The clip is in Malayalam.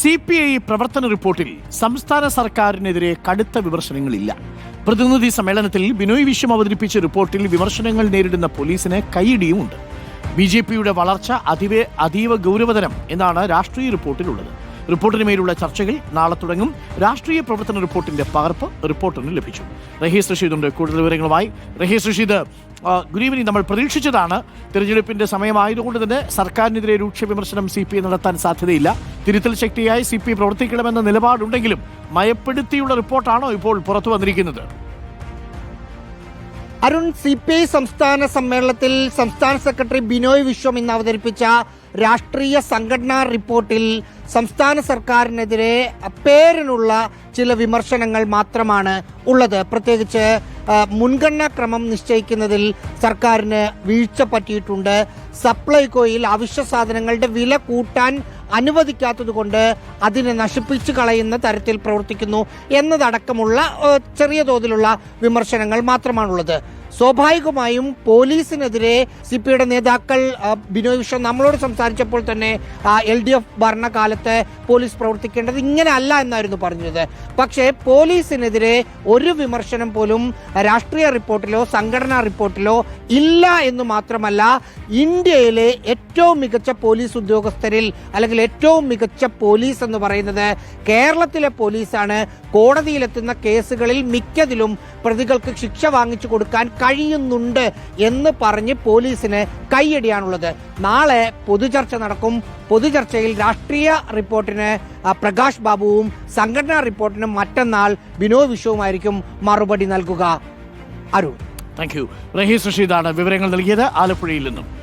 സി പി ഐ പ്രവർത്തന റിപ്പോർട്ടിൽ സംസ്ഥാന സർക്കാരിനെതിരെ കടുത്ത വിമർശനങ്ങളില്ല. പ്രതിനിധി സമ്മേളനത്തിൽ ബിനോയ് വിശ്വം അവതരിപ്പിച്ച റിപ്പോർട്ടിൽ വിമർശനങ്ങൾ നേരിടുന്ന പോലീസിന് കൈയിടിയുമുണ്ട്. ബി ജെ പിയുടെ വളർച്ച അതിവേ അതീവ ഗൗരവതരം എന്നാണ് രാഷ്ട്രീയ റിപ്പോർട്ടിലുള്ളത്. റിപ്പോർട്ടിന് മേലുള്ള ചർച്ചകൾ നാളെ തുടങ്ങും. രാഷ്ട്രീയ പ്രവർത്തന റിപ്പോർട്ടിന്റെ പകർപ്പ് റിപ്പോർട്ടിന് ലഭിച്ചു. റഹീസ് റഷീദുണ്ട് കൂടുതൽ വിവരങ്ങളുമായി റഹീസ് റഷീദ് ഗുഡ് ഈവനിങ് നമ്മൾ പ്രതീക്ഷിച്ചതാണ് തിരഞ്ഞെടുപ്പിന്റെ സമയമായതുകൊണ്ട് തന്നെ സർക്കാരിനെതിരെ രൂക്ഷ വിമർശനം സി പി ഐ നടത്താൻ സാധ്യതയില്ല. തിരുത്തൽ ശക്തിയായി സി പി ഐ പ്രവർത്തിക്കണമെന്ന നിലപാടുണ്ടെങ്കിലും മയപ്പെടുത്തിയുള്ള റിപ്പോർട്ടാണോ ഇപ്പോൾ പുറത്തു വന്നിരിക്കുന്നത്? അരുൺ സി പി ഐ സംസ്ഥാന സമ്മേളനത്തിൽ സംസ്ഥാന സെക്രട്ടറി ബിനോയ് വിശ്വം ഇന്ന് അവതരിപ്പിച്ച രാഷ്ട്രീയ സംഘടനാ റിപ്പോർട്ടിൽ സംസ്ഥാന സർക്കാരിനെതിരെ പേരിനുള്ള ചില വിമർശനങ്ങൾ മാത്രമാണ് ഉള്ളത്. പ്രത്യേകിച്ച് മുൻഗണനാ ക്രമം നിശ്ചയിക്കുന്നതിൽ സർക്കാരിന് വീഴ്ച പറ്റിയിട്ടുണ്ട്. സപ്ലൈകോയിൽ അവശ്യ സാധനങ്ങളുടെ വില കൂട്ടാൻ അനുവദിക്കാത്തതുകൊണ്ട് അതിനെ നശിപ്പിച്ചു കളയുന്ന തരത്തിൽ പ്രവർത്തിക്കുന്നു എന്നതടക്കമുള്ള ചെറിയ തോതിലുള്ള വിമർശനങ്ങൾ മാത്രമാണുള്ളത്. സ്വാഭാവികമായും പോലീസിനെതിരെ സി പി ഐയുടെ നേതാക്കൾ ബിനോയ് വിശ്വം നമ്മളോട് സംസാരിച്ചപ്പോൾ തന്നെ എൽ ഡി എഫ് ഭരണകാലത്ത് പോലീസ് പ്രവർത്തിക്കേണ്ടത് ഇങ്ങനെയല്ല എന്നായിരുന്നു പറഞ്ഞത്. പക്ഷേ പോലീസിനെതിരെ ഒരു വിമർശനം പോലും രാഷ്ട്രീയ റിപ്പോർട്ടിലോ സംഘടനാ റിപ്പോർട്ടിലോ ഇല്ല എന്ന് മാത്രമല്ല ഇന്ത്യയിലെ ഏറ്റവും മികച്ച പോലീസ് ഉദ്യോഗസ്ഥരിൽ അല്ലെങ്കിൽ ഏറ്റവും മികച്ച പോലീസ് എന്ന് പറയുന്നത് കേരളത്തിലെ പോലീസാണ്. കോടതിയിലെത്തുന്ന കേസുകളിൽ മിക്കതിലും പ്രതികൾക്ക് ശിക്ഷ വാങ്ങിച്ചു കൊടുക്കാൻ കഴിയുന്നുണ്ട് എന്ന് പറഞ്ഞ് പോലീസിന് കൈയടിയാണുള്ളത്. നാളെ പൊതുചർച്ച നടക്കും. പൊതുചർച്ചയിൽ രാഷ്ട്രീയ റിപ്പോർട്ടിന് പ്രകാശ് ബാബുവും സംഘടനാ റിപ്പോർട്ടിന് മറ്റന്നാൾ വിനോദ് വിശ്വവുമായിരിക്കും മറുപടി നൽകുക. അരുൺ. Thank you. റഹീസ് റഷീദാണ് വിവരങ്ങൾ നൽകിയത്. ആലപ്പുഴയിൽ നിന്നും.